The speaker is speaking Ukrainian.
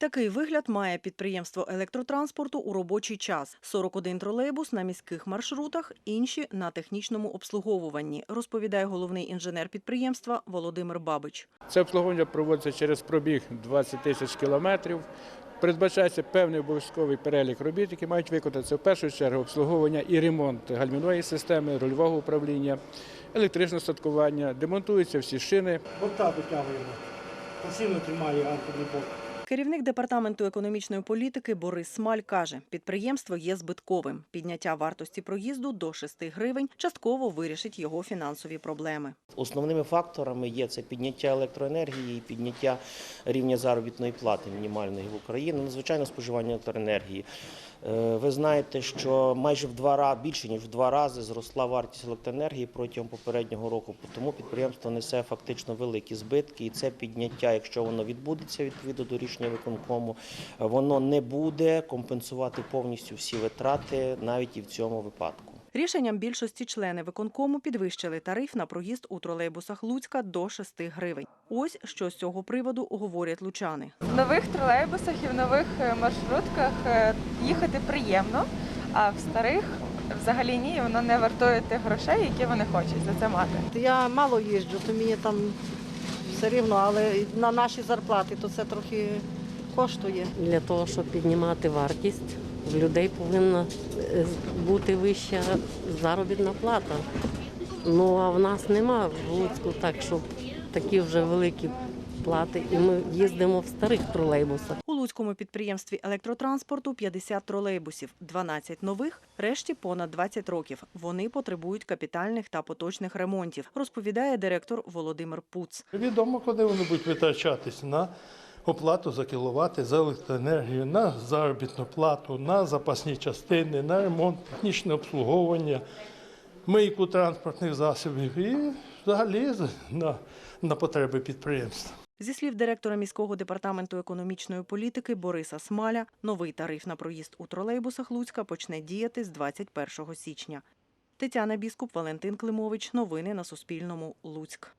Такий вигляд має підприємство електротранспорту у робочий час. 41 тролейбус на міських маршрутах, інші на технічному обслуговуванні, розповідає головний інженер підприємства Володимир Бабич. Це обслуговування проводиться через пробіг 20 тисяч кілометрів. Передбачається певний обов'язковий перелік робіт, які мають виконатися в першу чергу обслуговування і ремонт гальмівної системи, рульового управління, електричне статкування, демонтуються всі шини. Борта витягуємо. Пасивно тримає антонний бок. Керівник департаменту економічної політики Борис Смаль каже, підприємство є збитковим. Підняття вартості проїзду до 6 гривень частково вирішить його фінансові проблеми. Основними факторами є це підняття електроенергії, і підняття рівня заробітної плати мінімальної в Україні, надзвичайно споживання електроенергії. Е, Ви знаєте, що майже в два рази більше ніж в два рази зросла вартість електроенергії протягом попереднього року. Тому підприємство несе фактично великі збитки, і це підняття, якщо воно відбудеться відповідно до рішення виконкому, е, воно не буде компенсувати повністю всі витрати навіть і в цьому випадку. Рішенням більшості члени виконкому підвищили тариф на проїзд у тролейбусах Луцька до 6 гривень. Ось що з цього приводу говорять лучани. В нових тролейбусах і в нових е, маршрутках е, їхати приємно, а в старих взагалі ні, воно не вартує тих грошей, які вони хочуть за це мати. Я мало їжджу, то мені там все рівно, але на наші зарплати то це трохи коштує. Для того, щоб піднімати вартість, в людей повинна е, бути вища заробітна плата. Ну а в нас нема в Луцьку так, щоб такі вже великі плати, і ми їздимо в старих тролейбусах. Луцькому підприємстві електротранспорту 50 тролейбусів, 12 нових, решті понад 20 років. Вони потребують капітальних та поточних ремонтів, розповідає директор Володимир Пуц. Відомо, куди вони будуть витрачатись на оплату за кіловати, за електроенергію, на заробітну плату, на запасні частини, на ремонт, технічне обслуговування, мийку транспортних засобів і взагалі на, на потреби підприємства. Зі слів директора міського департаменту економічної політики Бориса Смаля, новий тариф на проїзд у тролейбусах Луцька почне діяти з 21 січня. Тетяна Біскуп, Валентин Климович. Новини на Суспільному. Луцьк.